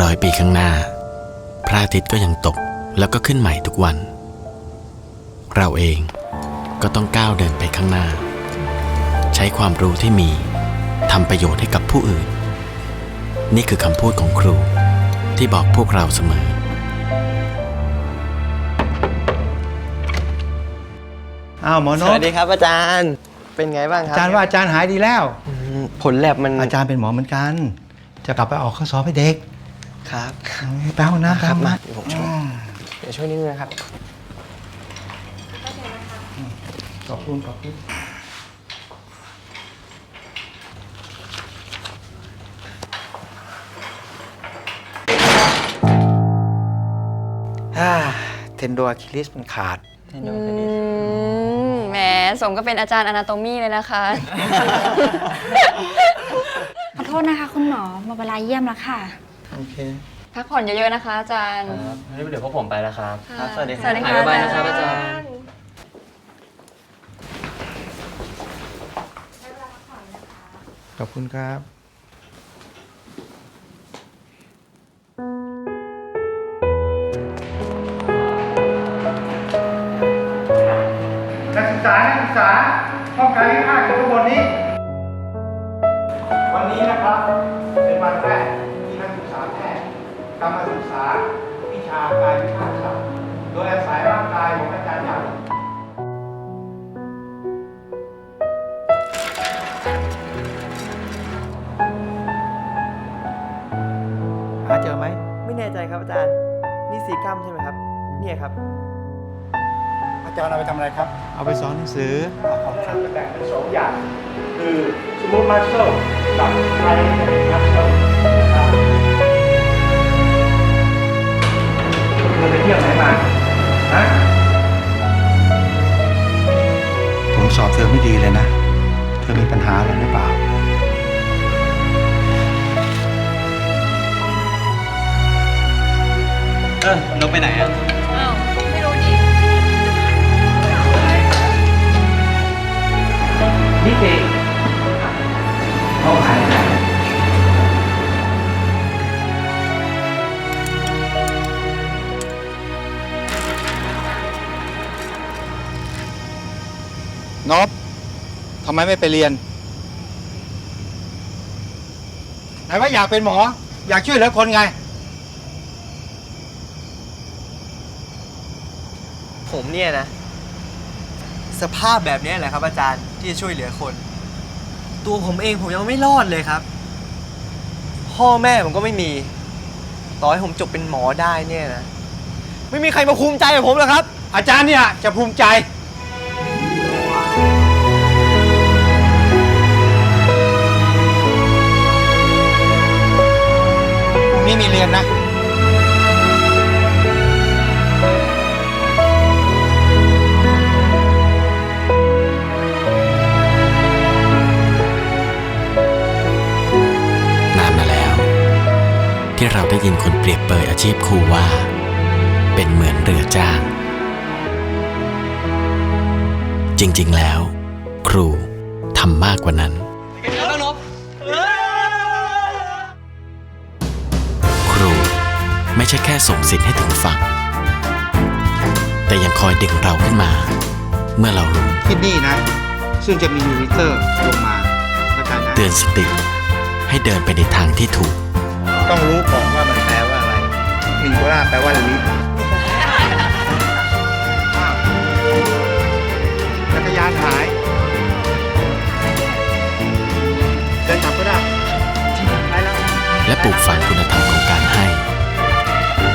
ร้อยปีข้างหน้า พระอาทิตย์ก็ยังตกแล้วก็ขึ้นใหม่ทุกวัน เราเองก็ต้องก้าวเดินไปข้างหน้า ใช้ความรู้ที่มีทำประโยชน์ให้กับผู้อื่น นี่คือคำพูดของครูที่บอกพวกเราเสมออ้าวหมอนสกวัสดีครับอาจารย์ เป็นไงบ้างครัอาจารย์ว่าอาจารย์หายดีแล้ว อืมผลแลบมันอาจารย์เป็นหมอเหมือนกัน จะกลับไปออกข้อสอบให้เด็ก ครับไปห้องน้ำไปครับห้องมาน้เดี๋ยวผมช่วยเดี๋ยวช่วยนิดนึงนะครับำขอบคุณขอบคุณเทนโดอะคิลิสมันขาดอืมแหมสมก็เป็นอาจารย์อนาโตมีเลยนะคะ ขอโทษนะคะ คุณหมอหมดเวลาเยี่ยมแล้วค่ะ โอเค พักผ่อนเยอะๆนะคะอาจารย์ ครับเดี๋ยวพวกผมไปแล้วครับครับสวัสดีครับ สวัสดีค่ะบ๊ายบายนะครับอาจารย์ ขอบคุณครับ นักศึกษา นักศึกษาห้องการที่ห้าอยู่ข้างบนนี้ วันนี้นะครับ เป็นวันแรก ย์กำลังศึกษา วิชากายวิภาคศาสตร์โดยอาศัยร่างกายของอาจารย์ใหญ่หาเจอไหม ไม่แน่ใจครับอาจารย์ นี่สีกล้ามใช่ไหมครับ เนี่ยครับ อาจารย์เอาไปทำอะไรครับ เอาไปสอนหนังสือเอาของทำแบ่งเป็นสองอย่าง คือสมูทมัสเซลกับไท ทำไมไม่ไปเรียน ไหนว่าอยากเป็นหมอ อยากช่วยเหลือคนไง ผมเนี่ยนะ สภาพแบบเนี้ยแหละครับ อาจารย์ที่จะช่วยเหลือคน ตัวผมเองผมยังไม่รอดเลยครับ พ่อแม่ผมก็ไม่มี ต่อให้ผมจบเป็นหมอได้เนี่ยนะ ไม่มีใครมาภูมิใจกับผมหรอกครับ อาจารย์เนี่ยจะภูมิใจ พรุ่งนี้มีเรียนนะนานมาแล้วที่เราได้ยินคนเปรียบเปรยอาชีพครูว่า เป็นเหมือนเรือจ้าง จริงๆแล้ว ครูทำมากกว่านั้น ไม่ใช่แค่ส่งสิทธิ์ให้ถึงฝั่ง แต่ยังคอยดึงเราขึ้นมา เมื่อเราล้มที่นี่นะ ซึ่งจะมียูนิเตอร์ลงมาเข้าใจนะเตือนสติให้เดินไปในทางที่ถูก ต้องรู้ก่อนว่ามันแปลว่าอะไรมิงโกล่าแปลว่าลิ้นอ้าวจักรยานหายเดินกลับก็ได้ไปแล้วและปลูกฝังคุณธรรมของการให้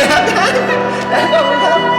นะครับขอบคุณครับ